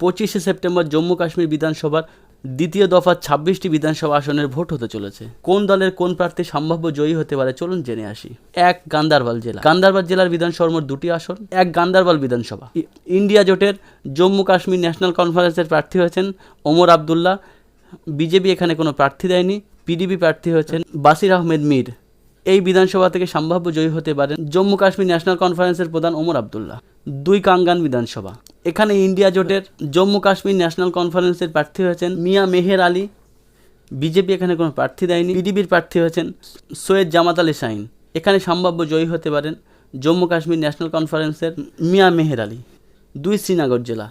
পঁচিশে সেপ্টেম্বর জম্মু কাশ্মীর বিধানসভার দ্বিতীয় দফা ছাব্বিশটি বিধানসভা আসনের ভোট হতে চলেছে। কোন দলের কোন প্রার্থী সম্ভাব্য জয়ী হতে পারে চলুন জেনে আসি। এক, গান্দারবাল জেলা। গান্দারবাল জেলার বিধানসভার মোট দুটি আসন। এক, গান্দারবাল বিধানসভা। ইন্ডিয়া জোটের জম্মু কাশ্মীর ন্যাশনাল কনফারেন্সের প্রার্থী হয়েছেন ওমর আবদুল্লাহ। বিজেপি এখানে কোনো প্রার্থী দেয়নি। পিডিপি প্রার্থী হয়েছেন বাসির আহমেদ মীর। এই বিধানসভা থেকে সম্ভাব্য জয়ী হতে পারেন জম্মু কাশ্মীর ন্যাশনাল কনফারেন্সের প্রধান ওমর আবদুল্লাহ। দুই কাঙ্গান বিধানসভা। এখানে ইন্ডিয়া জোটের জম্মু কাশ্মীর ন্যাশনাল কনফারেন্সের প্রার্থী হয়েছেন মিয়া মেহের আলী। বিজেপি এখানে কোনো প্রার্থী দেয়নি। পিডিবির প্রার্থী হয়েছেন সৈয়দ জামাত আলী শাহিন। এখানে সম্ভাব্য জয়ী হতে পারেন জম্মু কাশ্মীর ন্যাশনাল কনফারেন্সের মিয়া মেহের আলী। দুই শ্রীনগর জেলা।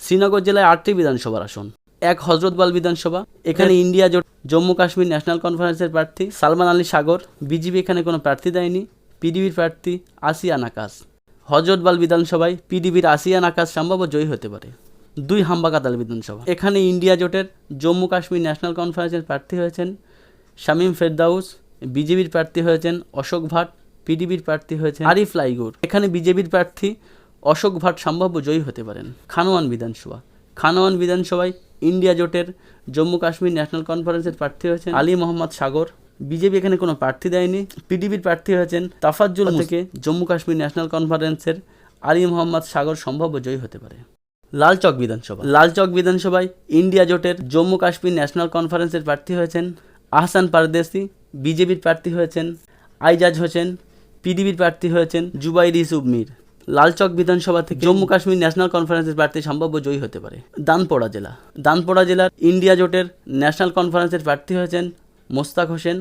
শ্রীনগর জেলায় আটটি বিধানসভার আসন। এক হজরতবাল বিধানসভা এখানে ইন্ডিয়া জোট জম্মু কাশ্মীর ন্যাশনাল কনফারেন্সের প্রার্থী সালমান আলী সাগর বিজেপি এখানে কোনো প্রার্থী দেয়নি পিডিবির প্রার্থী আসিয়া নাকাস হজরতবাল বিধানসভায় পিডিবির আসিয়া নাকাস সম্ভাব্য জয়ী হতে পারে। দুই হাম্বাকাতাল বিধানসভা। এখানে ইন্ডিয়া জোটের জম্মু কাশ্মীর ন্যাশনাল কনফারেন্সের প্রার্থী হয়েছেন শামীম ফেরদাউস বিজেপির প্রার্থী হয়েছেন অশোক ভাট পিডিবির প্রার্থী হয়েছেন আরিফ লাইগুর। এখানে বিজেপির প্রার্থী অশোক ভাট সম্ভাব্য জয়ী হতে পারেন। খানোয়ান বিধানসভা। খানোয়ান বিধানসভায় ইন্ডিয়া জোটের জম্মু কাশ্মীর ন্যাশনাল কনফারেন্সের প্রার্থী হয়েছেন আলী মোহাম্মদ সাগর। বিজেপি এখানে কোনো প্রার্থী দেয়নি। পিডিবির প্রার্থী হয়েছেন তাফাজ্জুল থেকে জম্মু কাশ্মীর ন্যাশনাল কনফারেন্সের আলী মোহাম্মদ সাগর সম্ভাব্য জয়ী হতে পারে। লালচক বিধানসভা। লালচক বিধানসভায় ইন্ডিয়া জোটের জম্মু কাশ্মীর ন্যাশনাল কনফারেন্সের প্রার্থী হয়েছেন আহসান পারদেসি বিজেপির প্রার্থী হয়েছেন আইজাজ হোসেন। পিডিবির প্রার্থী হয়েছেন জুবাইর ইসুব মির। লালচক বিধানসভা থেকে জম্মু কাশ্মীর ন্যাশনাল কনফারেন্সের প্রার্থী সম্ভাব্য জয়ী হতে পারে। দানপোড়া জেলা। দানপোড়া জেলার ইন্ডিয়া জোটের ন্যাশনাল কনফারেন্সের প্রার্থী হয়েছেন মোস্তাক হোসেন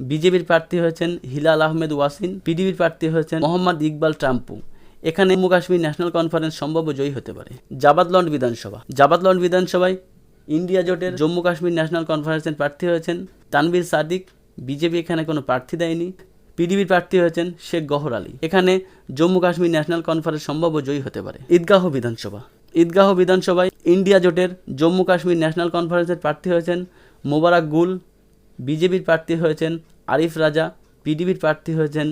বিজেপির প্রার্থী হয়েছেন হিলাল আহমেদ ওয়াসিন পিডিবির প্রার্থী হয়েছেন মোহাম্মদ ইকবাল ট্রাম্পু। এখানে জম্মু কাশ্মীর ন্যাশনাল কনফারেন্স সম্ভাব্য জয়ী হতে পারে। জাবাদলন্ড বিধানসভা। জাবাদলন্ড বিধানসভায় ইন্ডিয়া জোটের জম্মু কাশ্মীর ন্যাশনাল কনফারেন্সের প্রার্থী হয়েছেন তানভীর সাদিক। বিজেপি এখানে কোনো প্রার্থী দেয়নি। পিডিবির প্রার্থী হয়েছেন শেখ গহর আলী। এখানে জম্মু কাশ্মীর ন্যাশনাল কনফারেন্স সম্ভাব্য জয়ী হতে পারে। ঈদগাহ বিধানসভা। ঈদগাহ বিধানসভায় ইন্ডিয়া জোটের জম্মু কাশ্মীর ন্যাশনাল কনফারেন্সের প্রার্থী হয়েছেন মোবারক গুল। বিজেপির প্রার্থী হয়েছেন আরিফ রাজা। পিডিবির প্রার্থী হয়েছেন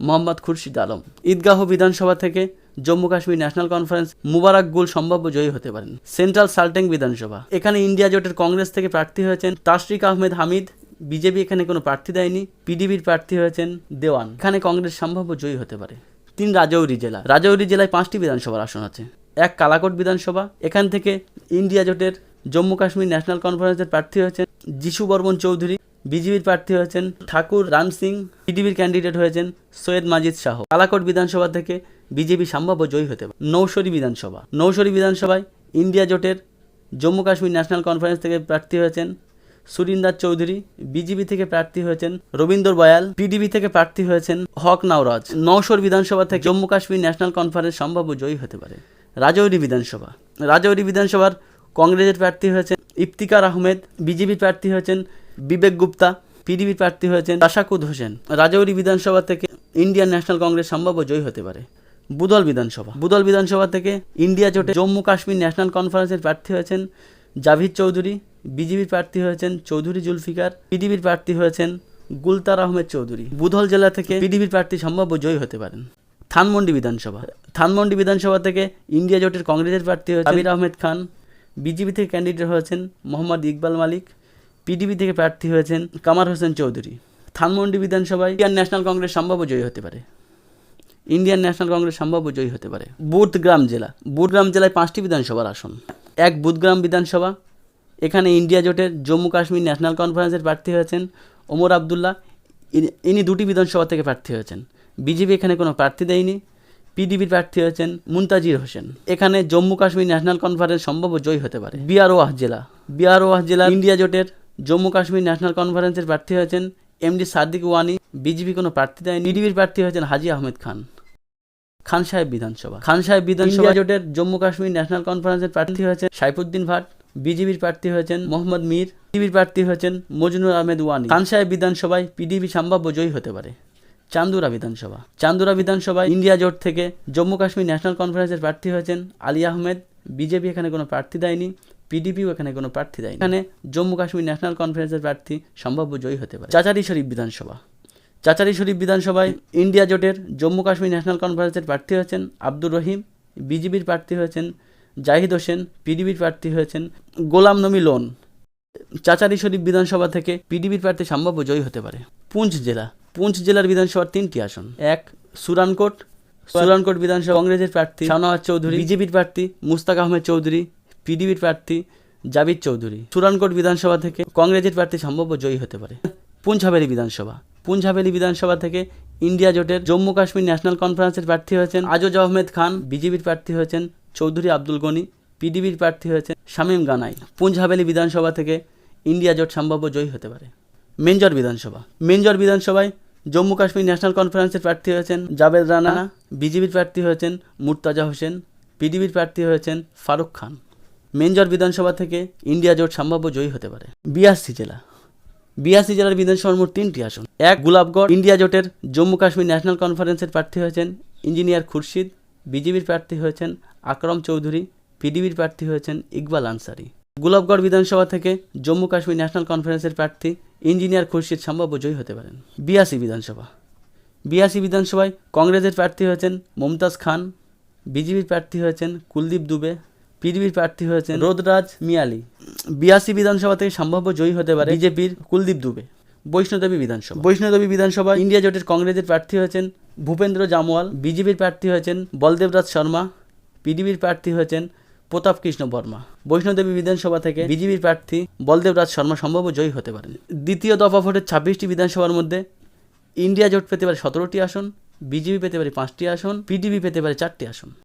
মোহাম্মদ খুরশিদ আলম। ঈদগাহ বিধানসভা থেকে জম্মু কাশ্মীর ন্যাশনাল কনফারেন্স মুবারক গুল সম্ভাব্য জয়ী হতে পারেন। সেন্ট্রাল সাল্টেং বিধানসভা। এখানে ইন্ডিয়া জোটের কংগ্রেস থেকে প্রার্থী হয়েছেন তাশরিক আহমেদ হামিদ। বিজেপি এখানে কোনো প্রার্থী দেয়নি, পিডিবির প্রার্থী হয়েছেন দেওয়ান। এখানে কংগ্রেস সম্ভাব্য জয়ী হতে পারে। তিন রাজৌরি জেলা। রাজৌরি জেলায় পাঁচটি বিধানসভার আসন আছে। এক কালাকোট বিধানসভা। এখান থেকে ইন্ডিয়া জোটের জম্মু কাশ্মীর ন্যাশনাল কনফারেন্সের প্রার্থী হয়েছেন যিশু বর্মন চৌধুরী। বিজেপির প্রার্থী হয়েছেন ঠাকুর রাম সিং। পিডিবির ক্যান্ডিডেট হয়েছেন সৈয়দ মাজিদ শাহ। কালাকোট বিধানসভা থেকে বিজেপি সম্ভাব্য জয়ী হতে পারে। নৌসরী বিধানসভা। নৌসরী বিধানসভায় ইন্ডিয়া জোটের জম্মু কাশ্মীর ন্যাশনাল কনফারেন্স থেকে প্রার্থী হয়েছেন সুরিন্দার চৌধুরী বিজেপি থেকে প্রার্থী হয়েছেন রবীন্দ্র বয়াল পিডিবি থেকে প্রার্থী হয়েছেন হক নাওরাজ। নৌসর বিধানসভা থেকে জম্মু কাশ্মীর ন্যাশনাল কনফারেন্স সম্ভাব্য জয়ী হতে পারে। রাজৌরি বিধানসভা। রাজৌরি বিধানসভার কংগ্রেসের প্রার্থী হয়েছেন ইফতিকার আহমেদ বিজেপির প্রার্থী হয়েছেন বিবেক গুপ্তা পিডিবির প্রার্থী হয়েছেন তাশাকুদ হোসেন। রাজৌরি বিধানসভা থেকে ইন্ডিয়ান ন্যাশনাল কংগ্রেস সম্ভাব্য জয়ী হতে পারে। বুদল বিধানসভা। বুদল বিধানসভা থেকে ইন্ডিয়া জোটে জম্মু কাশ্মীর ন্যাশনাল কনফারেন্সের প্রার্থী হয়েছেন জাভিদ চৌধুরী বিজেপির প্রার্থী হয়েছেন চৌধুরী জুলফিকার পিডিবির প্রার্থী হয়েছেন গুলতার আহমেদ চৌধুরী। বুধল জেলা থেকে পিডিবির প্রার্থী সম্ভাব্য জয়ী হতে পারেন। থানমন্ডি বিধানসভা। থানমন্ডি বিধানসভা থেকে ইন্ডিয়া জোটের কংগ্রেসের প্রার্থী হয়েছেন আবির আহমেদ খান, বিজেপি থেকে ক্যান্ডিডেট হয়েছেন মোহাম্মদ ইকবাল মালিক, পিডিবি থেকে প্রার্থী হয়েছেন কামার হোসেন চৌধুরী। থানমন্ডি বিধানসভায় ইন্ডিয়ান ন্যাশনাল কংগ্রেস সম্ভাব্য জয়ী হতে পারে। ইন্ডিয়ান ন্যাশনাল কংগ্রেস সম্ভাব্য জয়ী হতে পারে। বুধগ্রাম জেলা। বুধগ্রাম জেলায় পাঁচটি বিধানসভার আসন। এক বুধগ্রাম বিধানসভা এখানে ইন্ডিয়া জোটের জম্মু কাশ্মীর ন্যাশনাল কনফারেন্সের প্রার্থী হয়েছেন ওমর আবদুল্লাহ। ইনি- দুটি বিধানসভা থেকে প্রার্থী হয়েছেন। বিজেপি এখানে কোনো প্রার্থী দেয়নি। পিডিবির প্রার্থী হয়েছেন মুনতাজির হোসেন। এখানে জম্মু কাশ্মীর ন্যাশনাল কনফারেন্স সম্ভব জয়ী হতে পারে। বিয়ারওয়াহ জেলা। বিয়ারওয়াহ জেলা ইন্ডিয়া জোটের জম্মু কাশ্মীর ন্যাশনাল কনফারেন্সের প্রার্থী হয়েছেন এমডি সাদিক ওয়ানি। বিজেপি কোনো প্রার্থী দেয়নি। পিডিবির প্রার্থী হয়েছেন হাজি আহমেদ খান। খান সাহেব বিধানসভা। খান সাহেব বিধানসভা জোটের জম্মু কাশ্মীর ন্যাশনাল কনফারেন্সের প্রার্থী হয়েছেন সাইফুদ্দিন ভাট। বিজেপির প্রার্থী হয়েছেন মোহাম্মদ মীর পিডিবির প্রার্থী হয়েছেন মজনুর আহমেদ ওয়ানি। খানসাহেব বিধানসভায় পিডিবি সম্ভাব্য জয়ী হতে পারে। চান্দুরা বিধানসভা। চান্দুরা বিধানসভায় ইন্ডিয়া জোট থেকে জম্মু কাশ্মীর ন্যাশনাল কনফারেন্সের প্রার্থী হয়েছেন আলী আহমেদ। বিজেপি এখানে কোনো প্রার্থী দেয়নি, পিডিপিও এখানে কোনো প্রার্থী দেয়নি। এখানে জম্মু কাশ্মীর ন্যাশনাল কনফারেন্সের প্রার্থী সম্ভাব্য জয়ী হতে পারে। চাচারি শরীফ বিধানসভা। চাচারি শরীফ বিধানসভায় ইন্ডিয়া জোটের জম্মু কাশ্মীর ন্যাশনাল কনফারেন্সের প্রার্থী হয়েছেন আব্দুর রহিম। বিজেপির প্রার্থী হয়েছেন জাহিদ হোসেন, পিডিবির প্রার্থী হয়েছেন গোলাম নবী লোন। চাচারি শরীফ বিধানসভা থেকে পিডিবির প্রার্থী সম্ভাব্য জয়ী হতে পারে। পুঞ্চ জেলা। পুঞ্চ জেলার বিধানসভার তিনটি আসন। এক, সুরানকোট। সুরানকোট বিধানসভা কংগ্রেসের প্রার্থী শাহনওয়াজ চৌধুরী। বিজেপির প্রার্থী মুস্তাক আহমেদ চৌধুরী। পিডিবির প্রার্থী জাবিদ চৌধুরী। সুরানকোট বিধানসভা থেকে কংগ্রেসের প্রার্থী সম্ভাব্য জয়ী হতে পারে। পুঞ্চ বিধানসভা। পুঞ্চ বিধানসভা থেকে ইন্ডিয়া জোটের জম্মু কাশ্মীর ন্যাশনাল কনফারেন্সের প্রার্থী হয়েছেন আজজ আহমেদ খান। বিজেপির প্রার্থী হয়েছেন চৌধুরী আব্দুল গনি, পিডিবির প্রার্থী হয়েছেন শামীম গানাই। পুঞ্চ হাভেলি বিধানসভা থেকে ইন্ডিয়া জোট সম্ভাব্য জয়ী হতে পারে। মেঞ্জর বিধানসভা। মেঞ্জর বিধানসভায় জম্মু কাশ্মীর ন্যাশনাল কনফারেন্সের প্রার্থী হয়েছেন জাবেদ রানা। বিজেপির প্রার্থী হয়েছেন মুর্তাজা হোসেন। পিডিবির প্রার্থী হয়েছেন ফারুক খান। মেঞ্জর বিধানসভা থেকে ইন্ডিয়া জোট সম্ভাব্য জয়ী হতে পারে। বিয়াসি জেলা। বিয়াসি জেলার বিধানসভার মোট তিনটি আসন। এক, গোলাপগড়। ইন্ডিয়া জোটের জম্মু কাশ্মীর ন্যাশনাল কনফারেন্সের প্রার্থী হয়েছেন ইঞ্জিনিয়ার খুরশিদ। বিজেপির প্রার্থী হয়েছেন আকরম চৌধুরী, পিডিবির প্রার্থী হয়েছেন ইকবাল আনসারি। গোলাপগড় বিধানসভা থেকে জম্মু কাশ্মীর ন্যাশনাল কনফারেন্সের প্রার্থী ইঞ্জিনিয়ার খুরশিদ সম্ভাব্য জয়ী হতে পারেন। বিয়াসি বিধানসভা। বিয়াসি বিধানসভায় কংগ্রেসের প্রার্থী হয়েছেন মমতাজ খান, বিজেপির প্রার্থী হয়েছেন কুলদীপ দুবে, পিডিবির প্রার্থী হয়েছেন রোদরাজ মিয়ালি। বিয়াসি বিধানসভা থেকে সম্ভাব্য জয়ী হতে পারে বিজেপির কুলদীপ দুবে। বৈষ্ণোদেবী বিধানসভা। বৈষ্ণোদেবী বিধানসভা। ইন্ডিয়া জোটের কংগ্রেসের প্রার্থী হয়েছেন ভূপেন্দ্র জামওয়াল বিজেপির প্রার্থী হয়েছেন বলদেবরাজ শর্মা পিডিবির প্রার্থী হয়েছেন প্রতাপ কৃষ্ণ বর্মা। বৈষ্ণোদেবী বিধানসভা থেকে বিজেপির প্রার্থী বলদেবরাজ শর্মা সম্ভাব্য জয়ী হতে পারেন। দ্বিতীয় দফা ভোটের ছাব্বিশটি বিধানসভার মধ্যে ইন্ডিয়া জোট পেতে পারে সতেরোটি আসন বিজেপি পেতে পারে পাঁচটি আসন পিডিবি পেতে পারে চারটি আসন।